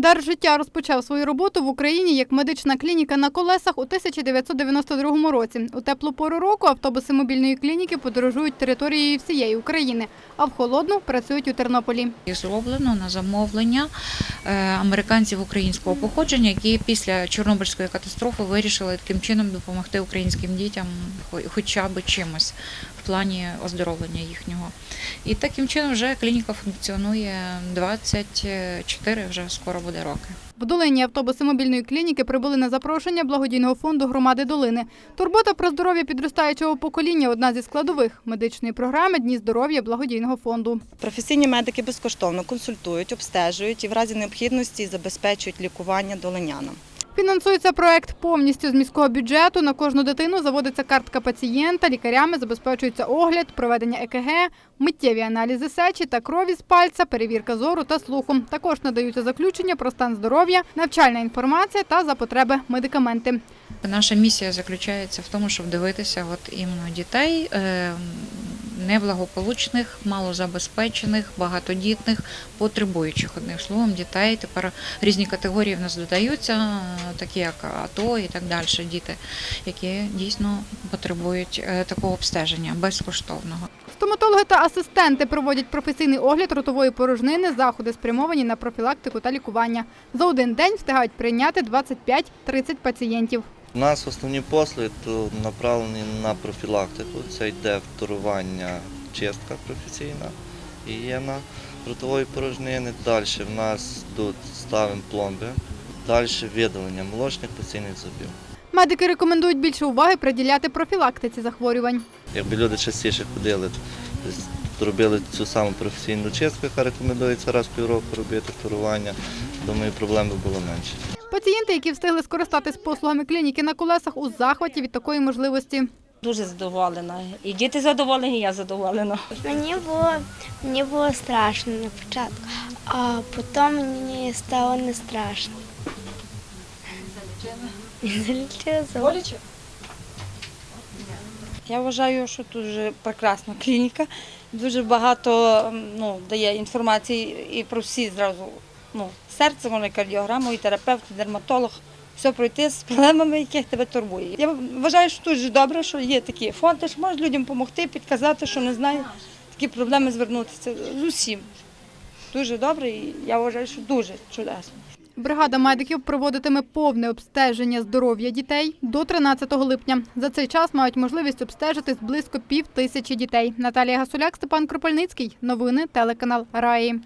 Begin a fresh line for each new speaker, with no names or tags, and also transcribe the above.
Дар життя розпочав свою роботу в Україні як медична клініка на колесах у 1992 році. У теплу пору року автобуси мобільної клініки подорожують територією всієї України, а в холодну працюють у Тернополі.
Зроблено на замовлення е, американців українського походження, які після Чорнобильської катастрофи вирішили таким чином допомогти українським дітям хо- хоча б чимось плані оздоровлення їхнього. І таким чином вже клініка функціонує 24, вже скоро буде роки.
В долині автобуси мобільної клініки прибули на запрошення благодійного фонду громади долини. Турбота про здоров'я підростаючого покоління одна зі складових медичної програми Дні здоров'я благодійного фонду.
Професійні медики безкоштовно консультують, обстежують і в разі необхідності забезпечують лікування долинянам.
Фінансується проект повністю з міського бюджету. На кожну дитину заводиться картка пацієнта, лікарями забезпечується огляд, проведення ЕКГ, миттєві аналізи сечі та крові з пальця, перевірка зору та слуху. Також надаються заключення про стан здоров'я, навчальна інформація та за потреби медикаменти.
Наша місія заключається в тому, щоб дивитися от іменно дітей е, неблагополучних, малозабезпечених, багатодітних, потребуючих одним словом дітей. Тепер різні категорії в нас додаються, такі як АТО і так далі. Діти, які дійсно потребують е, такого обстеження безкоштовного.
Стоматологи та асистенти проводять професійний огляд ротової порожнини, заходи спрямовані на профілактику та лікування. За один день встигають прийняти 25-30 пацієнтів.
У нас основні послуги то направлені на профілактику. Це йде вторування, чистка професійна, гігієна ротової порожнини. Далі в нас тут ставимо пломби, далі видалення молочних постійних зубів.
Медики рекомендують більше уваги приділяти профілактиці захворювань.
Якби люди частіше ходили, тобто робили цю саму професійну чистку, яка рекомендується раз в півроку робити вторування, думаю, проблем би було менше.
Пацієнти, які встигли скористатись послугами клініки на колесах, у захваті від такої можливості.
Дуже задоволена. І діти задоволені, і я задоволена.
Мені було, мені було страшно на початку, а потім мені стало не страшно. Залічила.
Я вважаю, що дуже прекрасна клініка. Дуже багато ну, дає інформації і про всі зразу ну, серце, можна і терапевт, дерматолог. Все пройти з проблемами, яких тебе турбує. Я вважаю, що дуже добре, що є такі фонди, що можуть людям допомогти, підказати, що не знають, такі проблеми звернутися з усім. Дуже добре, і я вважаю, що дуже чудесно.
Бригада медиків проводитиме повне обстеження здоров'я дітей до 13 липня. За цей час мають можливість обстежитись близько пів тисячі дітей. Наталія Гасуляк, Степан Кропельницький. Новини телеканал Раї.